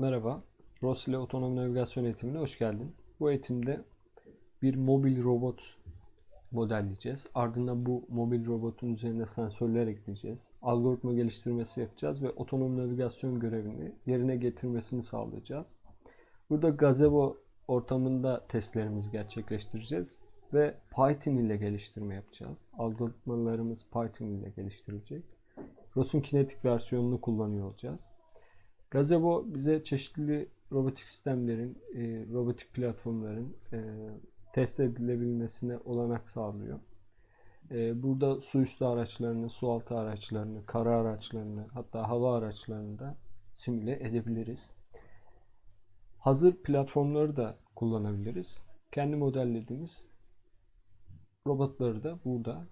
Merhaba, Rosile Otonom Navigasyon eğitimine hoş geldin. Bu eğitimde bir mobil robot modelleyeceğiz. Ardından bu mobil robotun üzerine sensörler ekleyeceğiz. Algoritma geliştirmesi yapacağız ve otonom navigasyon görevini yerine getirmesini sağlayacağız. Burada gazebo ortamında testlerimizi gerçekleştireceğiz ve Python ile geliştirme yapacağız. Algoritmalarımız Python ile geliştirilecek. ROS'un kinetik versiyonunu kullanıyor olacağız. Gazebo bize çeşitli robotik sistemlerin, e, robotik platformların e, test edilebilmesine olanak sağlıyor. E, burada su üstü araçlarını, su altı araçlarını, kara araçlarını, hatta hava araçlarını da simüle edebiliriz. Hazır platformları da kullanabiliriz. Kendi modellediğimiz robotları da burada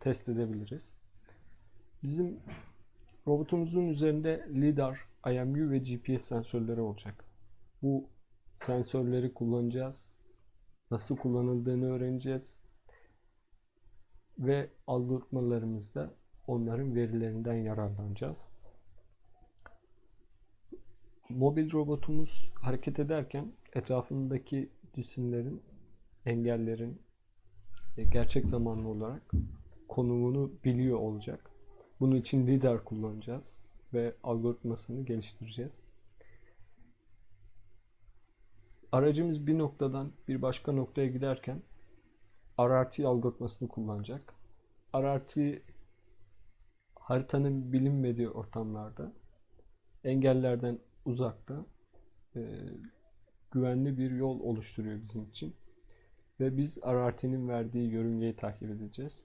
test edebiliriz. Bizim Robotumuzun üzerinde LiDAR, IMU ve GPS sensörleri olacak. Bu sensörleri kullanacağız. Nasıl kullanıldığını öğreneceğiz. Ve algoritmalarımızda onların verilerinden yararlanacağız. Mobil robotumuz hareket ederken etrafındaki cisimlerin, engellerin e, gerçek zamanlı olarak konumunu biliyor olacak. Bunun için LiDAR kullanacağız ve algoritmasını geliştireceğiz. Aracımız bir noktadan bir başka noktaya giderken RRT algoritmasını kullanacak. RRT haritanın bilinmediği ortamlarda engellerden uzakta e, güvenli bir yol oluşturuyor bizim için. Ve biz RRT'nin verdiği yörüngeyi takip edeceğiz.